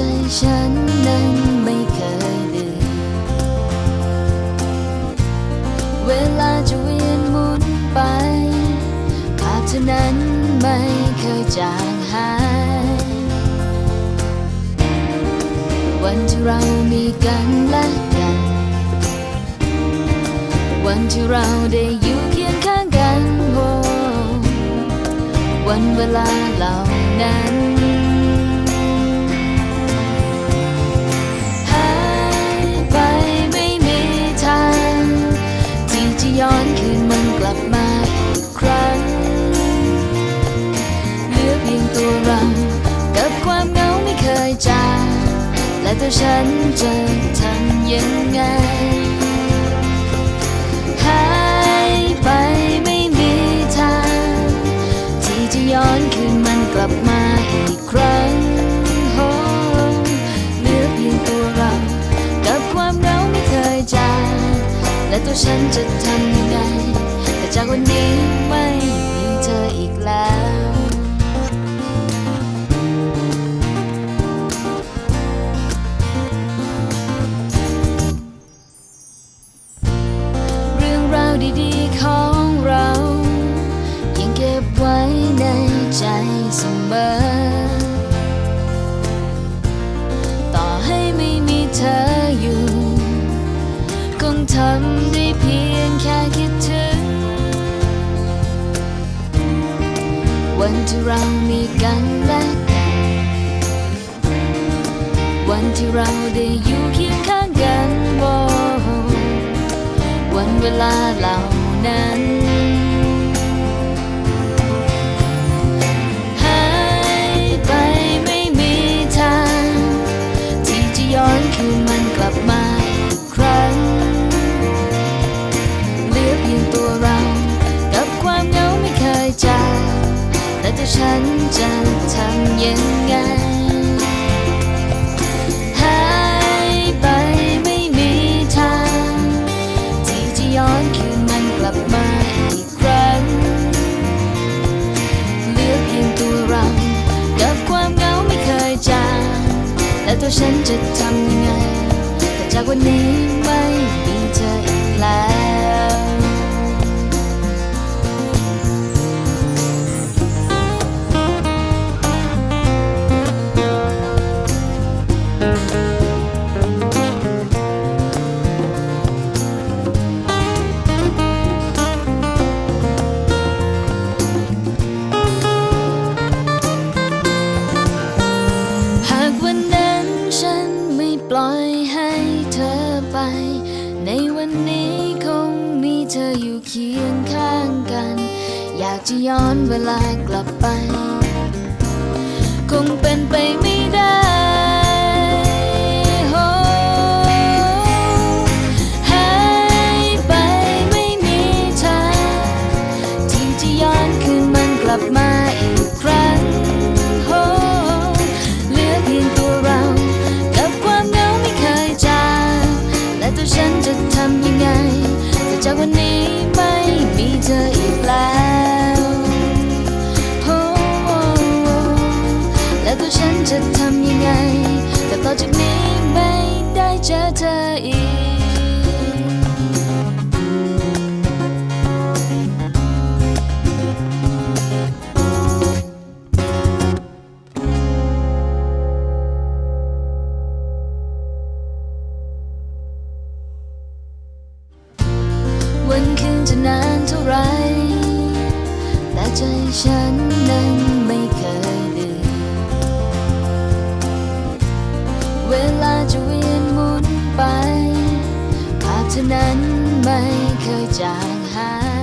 ใจฉันนั้นไม่เคยลืมเวลาจะเวียนหมุนไปภาพเธอนั้นไม่เคยจางหาย วันที่เรามีกันและกัน วันที่เราได้อยู่เคียงข้างกันโวันเวลาเหล่านั้น และตัวฉันจะทำยังไง หายไปไม่มีทาง ที่จะย้อนคืนมันกลับมาอีกครั้งโอ้เหลือเพียงตัวเรา กับความเหงาไม่เคยจางและตัวฉันจะทำยังไงแต่จากวันนี้ำได้เพียงแค่คิดถึง วันที่เรามีกันและกัน วันที่เราได้อยู่เคียงข้างกันวันเวลาเหล่านั้น ฉันจะทำยังไงแต่จากวันนี้ อยู่เคียงข้างกัน อยากจะย้อนเวลากลับไป คงเป็นไปไม่ได้ เธออีก วันคืนจะนานเท่าไร แต่ใจฉันนั้นไม่เคยลืมเวลาจะเวียนหมุน ไปภาพเท่านั้นไม่เคยจางหาย